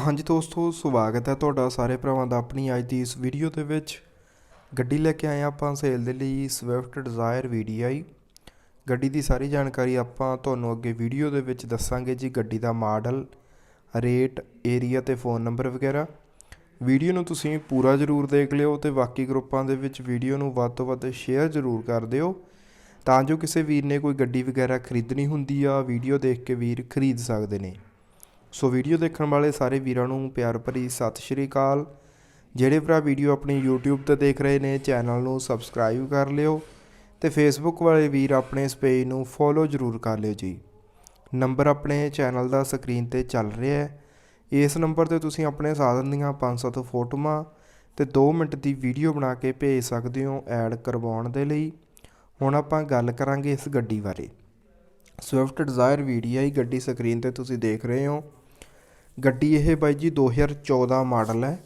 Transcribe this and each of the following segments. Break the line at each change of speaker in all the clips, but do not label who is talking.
ਹਾਂਜੀ ਦੋਸਤੋ, ਸਵਾਗਤ ਹੈ ਤੁਹਾਡਾ ਸਾਰੇ ਭਰਾਵਾਂ ਦਾ ਆਪਣੀ ਅੱਜ ਦੀ ਇਸ ਵੀਡੀਓ ਦੇ ਵਿੱਚ। ਗੱਡੀ ਲੈ ਕੇ ਆਏ ਹਾਂ ਆਪਾਂ ਸੇਲ ਦੇ ਲਈ ਸਵਿਫਟ ਡਿਜ਼ਾਇਰ VDI ਗੱਡੀ ਦੀ ਸਾਰੀ ਜਾਣਕਾਰੀ ਆਪਾਂ ਤੁਹਾਨੂੰ ਅੱਗੇ ਵੀਡੀਓ ਦੇ ਵਿੱਚ ਦੱਸਾਂਗੇ ਜੀ, ਗੱਡੀ ਦਾ ਮਾਡਲ, ਰੇਟ ਏਰੀਆ ਤੇ ਫੋਨ ਨੰਬਰ ਵਗੈਰਾ। ਵੀਡੀਓ ਨੂੰ ਤੁਸੀਂ ਪੂਰਾ ਜ਼ਰੂਰ ਦੇਖ ਲਿਓ ਤੇ ਬਾਕੀ ਗਰੁੱਪਾਂ ਦੇ ਵਿੱਚ ਵੀਡੀਓ ਨੂੰ ਵੱਧ ਤੋਂ ਵੱਧ ਸ਼ੇਅਰ ਜ਼ਰੂਰ ਕਰ ਦਿਓ। ਤਾਂ ਜੋ ਕਿਸੇ ਵੀਰ ਨੇ ਕੋਈ ਗੱਡੀ ਵਗੈਰਾ ਖਰੀਦਣੀ ਹੁੰਦੀ ਆ ਵੀਡੀਓ ਦੇਖ ਕੇ ਵੀਰ ਖਰੀਦ ਸਕਦੇ ਨੇ। ਸੋ ਵੀਡੀਓ ਦੇਖਣ ਵਾਲੇ ਸਾਰੇ ਵੀਰਾਂ ਨੂੰ ਪਿਆਰ ਭਰੀ ਸਤਿ ਸ਼੍ਰੀ ਅਕਾਲ। ਜਿਹੜੇ ਭਰਾ ਵੀਡੀਓ ਆਪਣੀ YouTube ਤੇ ਦੇਖ ਰਹੇ ਨੇ, ਚੈਨਲ ਨੂੰ ਸਬਸਕ੍ਰਾਈਬ ਕਰ ਲਿਓ ਤੇ Facebook ਵਾਲੇ ਵੀਰ ਆਪਣੇ ਇਸ ਪੇਜ ਨੂੰ ਫੋਲੋ ਜ਼ਰੂਰ ਕਰ ਲਿਓ ਜੀ। ਨੰਬਰ ਆਪਣੇ ਚੈਨਲ ਦਾ ਸਕਰੀਨ ਤੇ ਚੱਲ ਰਿਹਾ ਹੈ। ਇਸ ਨੰਬਰ ਤੇ ਤੁਸੀਂ ਆਪਣੇ ਸਾਧਨ ਦੀਆਂ 5-7 ਫੋਟੋਆਂ ਤੇ 2 ਮਿੰਟ ਦੀ ਵੀਡੀਓ ਬਣਾ ਕੇ ਭੇਜ ਸਕਦੇ ਹੋ ਐਡ ਕਰਵਾਉਣ ਦੇ ਲਈ। ਹੁਣ ਆਪਾਂ ਗੱਲ ਕਰਾਂਗੇ ਇਸ ਗੱਡੀ ਬਾਰੇ। ਸਵਿਫਟ ਡਿਜ਼ਾਇਰ VDI ਗੱਡੀ ਸਕਰੀਨ ਤੇ ਤੁਸੀਂ ਦੇਖ ਰਹੇ ਹੋ। ਗੱਡੀ ਇਹ ਬਾਈ ਜੀ 2014 ਮਾਡਲ ਹੈ।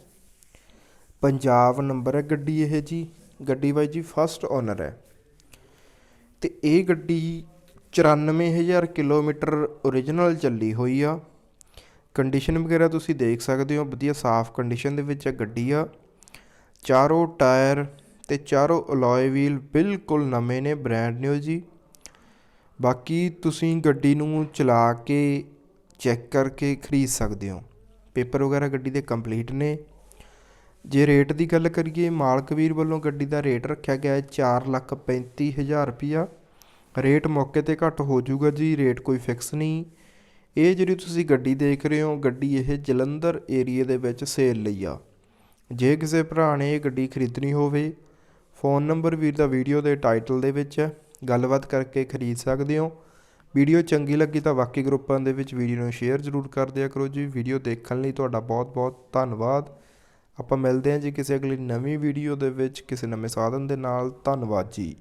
ਪੰਜਾਬ ਨੰਬਰ ਹੈ ਗੱਡੀ ਇਹ ਜੀ। ਗੱਡੀ ਬਾਈ ਜੀ ਫਸਟ ਓਨਰ ਹੈ। ਤੇ ਇਹ ਗੱਡੀ 94000 ਕਿਲੋਮੀਟਰ ਓਰੀਜਨਲ ਚੱਲੀ ਹੋਈ ਆ। ਕੰਡੀਸ਼ਨ ਵਗੈਰਾ ਤੁਸੀਂ ਦੇਖ ਸਕਦੇ ਹੋ। ਵਧੀਆ ਸਾਫ਼ ਕੰਡੀਸ਼ਨ ਦੇ ਵਿੱਚ ਇਹ ਗੱਡੀ ਆ। ਚਾਰੋਂ ਟਾਇਰ ਤੇ ਚਾਰੋਂ ਅਲੋਏ ਵੀਲ ਬਿਲਕੁਲ ਨਵੇਂ ਨੇ ਬ੍ਰੈਂਡ ਨਿਊ ਜੀ। ਬਾਕੀ ਤੁਸੀਂ ਗੱਡੀ ਨੂੰ ਚਲਾ ਕੇ ਚੈੱਕ ਕਰਕੇ ਖਰੀਦ ਸਕਦੇ ਹੋ। ਪੇਪਰ ਵਗੈਰਾ ਗੱਡੀ ਦੇ ਕੰਪਲੀਟ ਨੇ। ਜੇ ਰੇਟ ਦੀ ਗੱਲ ਕਰੀਏ, ਮਾਲਕ ਵੀਰ ਵੱਲੋਂ ਗੱਡੀ ਦਾ ਰੇਟ ਰੱਖਿਆ ਗਿਆ ਹੈ 435000 ਰੁਪਿਆ ਰੇਟ ਮੌਕੇ ਤੇ ਘੱਟ ਹੋ ਜਾਊਗਾ ਜੀ, ਰੇਟ ਕੋਈ ਫਿਕਸ ਨਹੀਂ। ਇਹ ਜਿਹੜੀ ਤੁਸੀਂ ਗੱਡੀ ਦੇਖ ਰਹੇ ਹੋ, ਗੱਡੀ ਇਹ ਜਲੰਧਰ ਏਰੀਏ ਦੇ ਵਿੱਚ ਸੇਲ ਲਈ ਆ। ਜੇ ਕਿਸੇ ਭਰਾ ਨੇ ਇਹ ਗੱਡੀ ਖਰੀਦਣੀ ਹੋਵੇ, ਫੋਨ ਨੰਬਰ ਵੀਰ ਦਾ ਵੀਡੀਓ ਦੇ ਟਾਈਟਲ ਦੇ ਵਿੱਚ ਹੈ। ਗੱਲਬਾਤ ਕਰਕੇ ਖਰੀਦ ਸਕਦੇ ਹੋ। ਵੀਡੀਓ ਚੰਗੀ ਲੱਗੀ ਤਾਂ ਬਾਕੀ ਗਰੁੱਪਾਂ ਦੇ ਵਿੱਚ ਵੀਡੀਓ ਨੂੰ ਸ਼ੇਅਰ ਜ਼ਰੂਰ ਕਰ ਦਿਆ ਕਰੋ ਜੀ। ਵੀਡੀਓ ਦੇਖਣ ਲਈ ਤੁਹਾਡਾ ਬਹੁਤ ਬਹੁਤ ਧੰਨਵਾਦ। ਆਪਾਂ ਮਿਲਦੇ ਹਾਂ ਜੀ ਕਿਸੇ ਅਗਲੀ ਨਵੀਂ ਵੀਡੀਓ ਦੇ ਵਿੱਚ ਕਿਸੇ ਨਵੇਂ ਸਾਧਨ ਦੇ ਨਾਲ। ਧੰਨਵਾਦ ਜੀ।